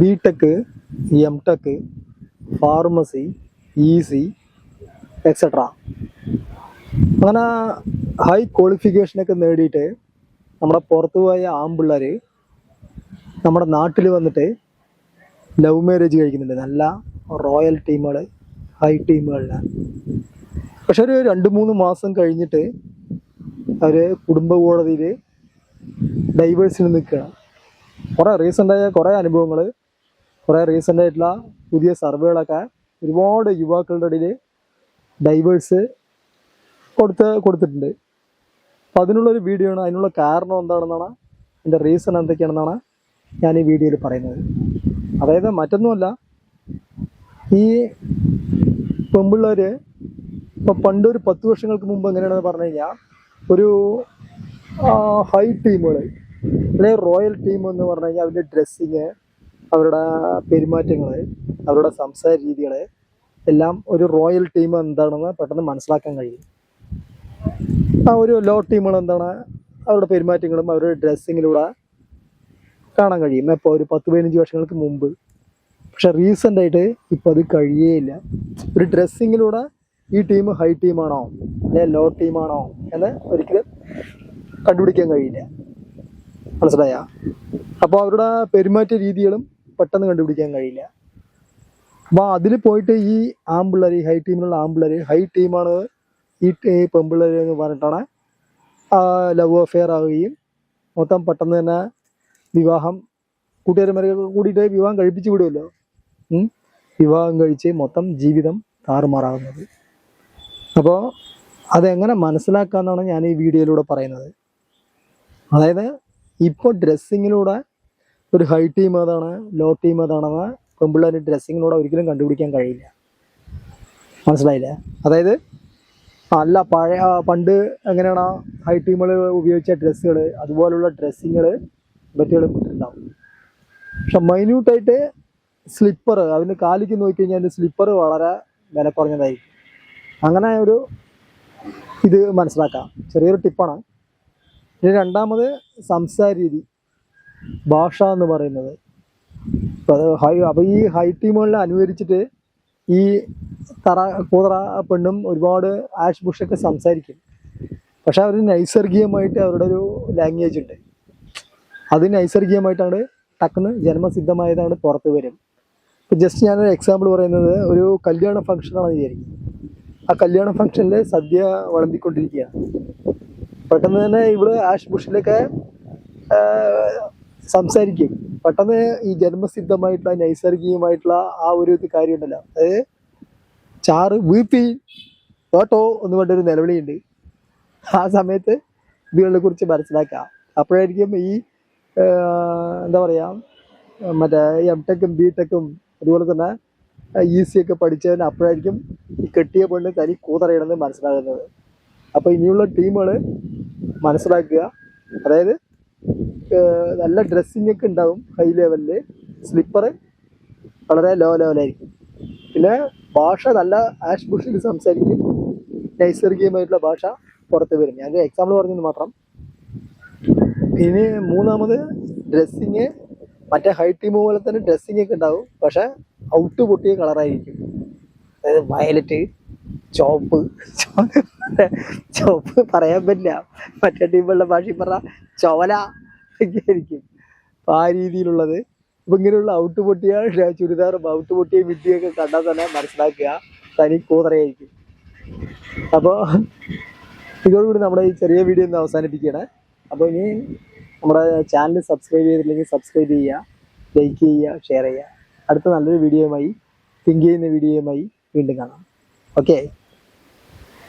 B tech M tech pharmacy E C etcetera അങ്ങനെ high ക്വാളിഫിക്കേഷനൊക്കെ നേടിയിട്ട് നമ്മുടെ പുറത്ത് പോയ ആമ്പിള്ളേർ നമ്മുടെ നാട്ടിൽ വന്നിട്ട് ലവ് മാരേജ് കഴിക്കുന്നുണ്ട്. നല്ല റോയൽ ടീമുകൾ ഹൈ ടീമുകളിൽ പക്ഷെ ഒരു രണ്ട് മൂന്ന് മാസം കഴിഞ്ഞിട്ട് അവർ കുടുംബ കോടതിയിൽ ഡൈവേഴ്സിന് നിൽക്കുകയാണ്. കുറേ റീസെന്റായ കുറേ അനുഭവങ്ങൾ കുറേ റീസെന്റ് ആയിട്ടുള്ള പുതിയ സർവേകളൊക്കെ ഒരുപാട് യുവാക്കളുടെ ഇടയിൽ ഡൈവേഴ്സ് കൊടുത്ത് കൊടുത്തിട്ടുണ്ട്. അപ്പോൾ അതിനുള്ളൊരു വീഡിയോ ആണ്. അതിനുള്ള കാരണം എന്താണെന്നാണ്? അതിന്റെ റീസൺ എന്തൊക്കെയാണെന്നാണ് ഞാൻ ഈ വീഡിയോയിൽ പറയുന്നത്. അതായത് മറ്റൊന്നുമല്ല ഈ പെമ്പിള്ളേർ ഇപ്പം പണ്ടൊരു പത്ത് വർഷങ്ങൾക്ക് മുമ്പ് എങ്ങനെയാണെന്ന് പറഞ്ഞു കഴിഞ്ഞാൽ ഒരു ഹൈ ടീമുകൾ അല്ലെങ്കിൽ റോയൽ ടീം എന്ന് പറഞ്ഞു കഴിഞ്ഞാൽ അതിന്റെ ഡ്രസ്സിങ് അവരുടെ പെരുമാറ്റങ്ങൾ അവരുടെ സംസാര രീതികൾ എല്ലാം ഒരു റോയൽ ടീം എന്താണെന്ന് പെട്ടെന്ന് മനസ്സിലാക്കാൻ കഴിയും. ആ ഒരു ലോ ടീമുകൾ എന്താണ് അവരുടെ പെരുമാറ്റങ്ങളും അവരുടെ ഡ്രസ്സിങ്ങിലൂടെ കാണാൻ കഴിയും. ഇപ്പോൾ ഒരു പത്ത് പതിനഞ്ച് വർഷങ്ങൾക്ക് മുമ്പ്. പക്ഷെ റീസെന്റ് ആയിട്ട് ഇപ്പോൾ അത് കഴിയേയില്ല. ഒരു ഡ്രസ്സിങ്ങിലൂടെ ഈ ടീം ഹൈ ടീമാണോ അല്ലെ ലോ ടീമാണോ എന്ന് ഒരിക്കലും കണ്ടുപിടിക്കാൻ കഴിയില്ല. മനസ്സിലായ? അപ്പോൾ അവരുടെ പെരുമാറ്റ രീതികളും പെട്ടെന്ന് കണ്ടുപിടിക്കാൻ കഴിയില്ല. അപ്പോൾ അതിൽ പോയിട്ട് ഈ ആമ്പിള്ളേർ ഹൈ ടീമിലുള്ള ആമ്പിള്ളേർ ഹൈ ടീമാണ് ഈ പെമ്പിള്ളേർ എന്ന് പറഞ്ഞിട്ടാണ് ലവ് അഫെയർ ആവുകയും മൊത്തം പെട്ടെന്ന് തന്നെ വിവാഹം കൂട്ടുകാരന്മാരൊക്കെ കൂടിയിട്ട് വിവാഹം കഴിപ്പിച്ച് വിടുമല്ലോ. വിവാഹം കഴിച്ച് മൊത്തം ജീവിതം താറുമാറാകുന്നത് അപ്പോൾ അതെങ്ങനെ മനസ്സിലാക്കാമെന്നാണ് ഞാൻ ഈ വീഡിയോയിലൂടെ പറയുന്നത്. അതായത് ഇപ്പോൾ ഡ്രസ്സിങ്ങിലൂടെ ഒരു ഹൈ ടീം അതാണ് ലോ ടീം അതാണെന്ന് പെമ്പിള്ളേരുടെ ഡ്രസ്സിങ്ങിലൂടെ ഒരിക്കലും കണ്ടുപിടിക്കാൻ കഴിയില്ല. മനസ്സിലായില്ലേ? അതായത് അല്ല പഴയ പണ്ട് എങ്ങനെയാണ് ഹൈ ടീമുകൾ ഉപയോഗിച്ച ഡ്രസ്സുകൾ അതുപോലുള്ള ഡ്രസ്സിങ്ങൾ ഇവറ്റുകൾ ഇട്ടിട്ടുണ്ടാവും. പക്ഷെ മൈന്യൂട്ടായിട്ട് സ്ലിപ്പർ അതിന് കാലിക്ക് നോക്കിക്കഴിഞ്ഞാൽ സ്ലിപ്പർ വളരെ വില കുറഞ്ഞതായിരിക്കും. അങ്ങനെ ഒരു ഇത് മനസ്സിലാക്കാം. ചെറിയൊരു ടിപ്പാണ് പിന്നെ രണ്ടാമത് സംസാര രീതി. ഭാഷ എന്ന് പറയുന്നത്. ഹൈ ഈ ഹൈ ടീമുകളിൽ അനുകരിച്ചിട്ട് ഈ തറ കൂതറ പെണ്ണും ഒരുപാട് ആഷ് ബുഷൊക്കെ സംസാരിക്കും. പക്ഷെ അവർ നൈസർഗികമായിട്ട് അവരുടെ ഒരു ലാംഗ്വേജ് ഉണ്ട്. അത് നൈസർഗികമായിട്ടാണ് ടക്കുന്ന് ജന്മസിദ്ധമായതാണ് പുറത്ത് വരും. ഇപ്പം ജസ്റ്റ് ഞാനൊരു എക്സാമ്പിൾ പറയുന്നത് ഒരു കല്യാണ ഫംഗ്ഷനാണെന്ന് വിചാരിക്കും. ആ കല്യാണ ഫംഗ്ഷനിൽ സദ്യ വിളമ്പിക്കൊണ്ടിരിക്കുകയാണ്. പെട്ടെന്ന് തന്നെ ഇവിടെ ആഷ് ബുഷിലൊക്കെ സംസാരിക്കും. പെട്ടെന്ന് ഈ ജന്മസിദ്ധമായിട്ടുള്ള നൈസർഗികമായിട്ടുള്ള ആ ഒരു ഇത് കാര്യമുണ്ടല്ലോ. അതായത് ചാറ് വീപ്പി ഓട്ടോ എന്ന് പറഞ്ഞൊരു നിലവിളിയുണ്ട്. ആ സമയത്ത് ഇതുകളെ കുറിച്ച് മനസ്സിലാക്കാം. അപ്പോഴായിരിക്കും ഈ എന്താ പറയാ മറ്റേ എം ടെക്കും ബി ടെക്കും അതുപോലെ തന്നെ ഇ സി ഒക്കെ പഠിച്ചതിന് അപ്പോഴായിരിക്കും ഈ കെട്ടിയ പെണ്ണ് തനി കൂതറയണമെന്ന് മനസ്സിലാകുന്നത്. അപ്പോൾ ഇനിയുള്ള ടീമുകൾ മനസ്സിലാക്കുക. അതായത് നല്ല ഡ്രസ്സിങ് ഒക്കെ ഉണ്ടാവും ഹൈ ലെവലിൽ സ്ലിപ്പർ വളരെ ലോ ലെവലായിരിക്കും പിന്നെ ഭാഷ നല്ല ആഷ് ബുഷിൽ സംസാരിക്കും. നൈസർഗികമായിട്ടുള്ള ഭാഷ പുറത്ത് വരും. ഞാൻ എക്സാമ്പിൾ പറഞ്ഞത് മാത്രം. ഇനി മൂന്നാമത് ഡ്രസ്സിങ് മറ്റേ ഹൈ ടീം പോലെ തന്നെ ഡ്രസ്സിങ് ഒക്കെ ഉണ്ടാവും. പക്ഷെ ഔട്ട് പൊട്ടിയ കളറായിരിക്കും അതായത് വയലറ്റ് ചോപ്പ്. ചോപ്പ്. പറയാൻ പറ്റില്ല. മറ്റേ ടീമുകളുടെ ഭാഷയിൽ പറ ചോല ആയിരിക്കും. ആ രീതിയിലുള്ളത്. അപ്പൊ ഇങ്ങനെയുള്ള ഔട്ട് പൊട്ടിയ ചുരിദാറും ഔട്ട് പൊട്ടിയ വിദ്യയൊക്കെ കണ്ടാൽ തന്നെ മനസ്സിലാക്കുക. തനി കൂതറയായിരിക്കും. അപ്പോൾ ഇതോടുകൂടി നമ്മുടെ ഈ ചെറിയ വീഡിയോ ഒന്ന് അവസാനിപ്പിക്കുകയാണ്. അപ്പോൾ ഇനി നമ്മുടെ ചാനൽ സബ്സ്ക്രൈബ് ചെയ്തില്ലെങ്കിൽ സബ്സ്ക്രൈബ് ചെയ്യുക ലൈക്ക് ചെയ്യുക ഷെയർ ചെയ്യുക. അടുത്ത നല്ലൊരു വീഡിയോയുമായി തിങ്ക് ചെയ്യുന്ന വീഡിയോയുമായി വീണ്ടും കാണാം. ഓക്കെ